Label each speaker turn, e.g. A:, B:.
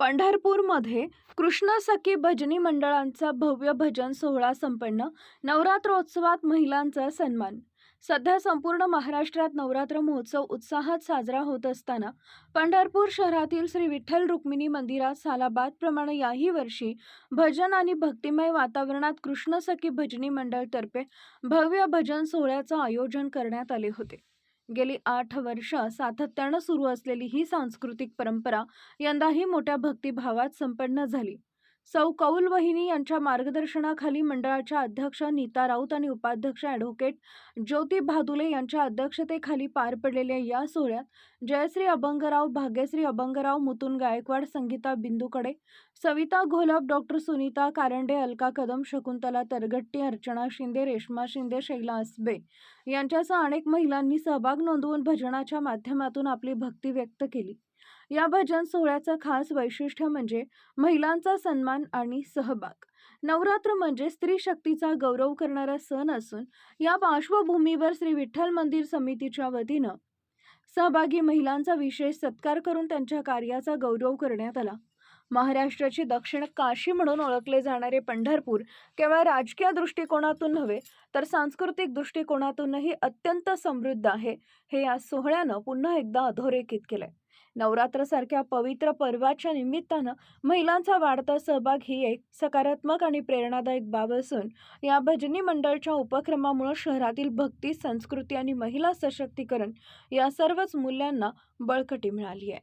A: पंढरपूरमध्ये कृष्ण सखी भजनी मंडळांचा भव्य भजन सोहळा संपन्न नवरात्रोत्सवात महिलांचा सन्मान. सध्या संपूर्ण महाराष्ट्रात नवरात्र महोत्सव उत्साहात साजरा होत असताना पंढरपूर शहरातील श्री विठ्ठल रुक्मिणी मंदिरात सालाबादप्रमाणे याही वर्षी भजन आणि भक्तिमय वातावरणात कृष्ण सखी भजनी मंडळतर्फे भव्य भजन सोहळ्याचं आयोजन करण्यात आले होते. गेली आठ वर्ष सातत्यानं सुरू असलेली ही सांस्कृतिक परंपरा यंदाही मोठ्या भक्तिभावात संपन्न झाली. सौ कौल वहिनी यांच्या मार्गदर्शनाखाली मंडळाच्या अध्यक्ष नीता राऊत आणि उपाध्यक्ष ॲडव्होकेट ज्योती भादुले यांच्या अध्यक्षतेखाली पार पडलेल्या या सोहळ्यात जयश्री अभंगराव भाग्यश्री अभंगराव मुतुन गायकवाड संगीता बिंदूकडे सविता घोलप डॉक्टर सुनीता कारंडे अलका कदम शकुंतला तरगट्टी अर्चना शिंदे रेश्मा शिंदे शैला असबे यांच्यासह अनेक महिलांनी सहभाग नोंदवून भजनाच्या माध्यमातून आपली भक्ती व्यक्त केली. या भजन सोहळ्याचं खास वैशिष्ट्य म्हणजे महिलांचा सन्मान आणि सहभाग. नवरात्र म्हणजे स्त्री शक्तीचा गौरव करणारा सण असून या पार्श्वभूमीवर श्री विठ्ठल मंदिर समितीच्या वतीनं सहभागी महिलांचा विशेष सत्कार करून त्यांच्या कार्याचा गौरव करण्यात आला. महाराष्ट्राची दक्षिण काशी म्हणून ओळखले जाणारे पंढरपूर केवळ राजकीय दृष्टिकोनातून नव्हे तर सांस्कृतिक दृष्टिकोनातूनही अत्यंत समृद्ध आहे हे या सोहळ्यानं पुन्हा एकदा अधोरेखित केलंय. नवरात्रसारख्या पवित्र पर्वाच्या निमित्तानं महिलांचा वाढता सहभाग ही एक सकारात्मक आणि प्रेरणादायक बाब असून या भजनी मंडळच्या उपक्रमामुळे शहरातील भक्ती संस्कृती आणि महिला सशक्तीकरण या सर्वच मूल्यांना बळकटी मिळाली आहे.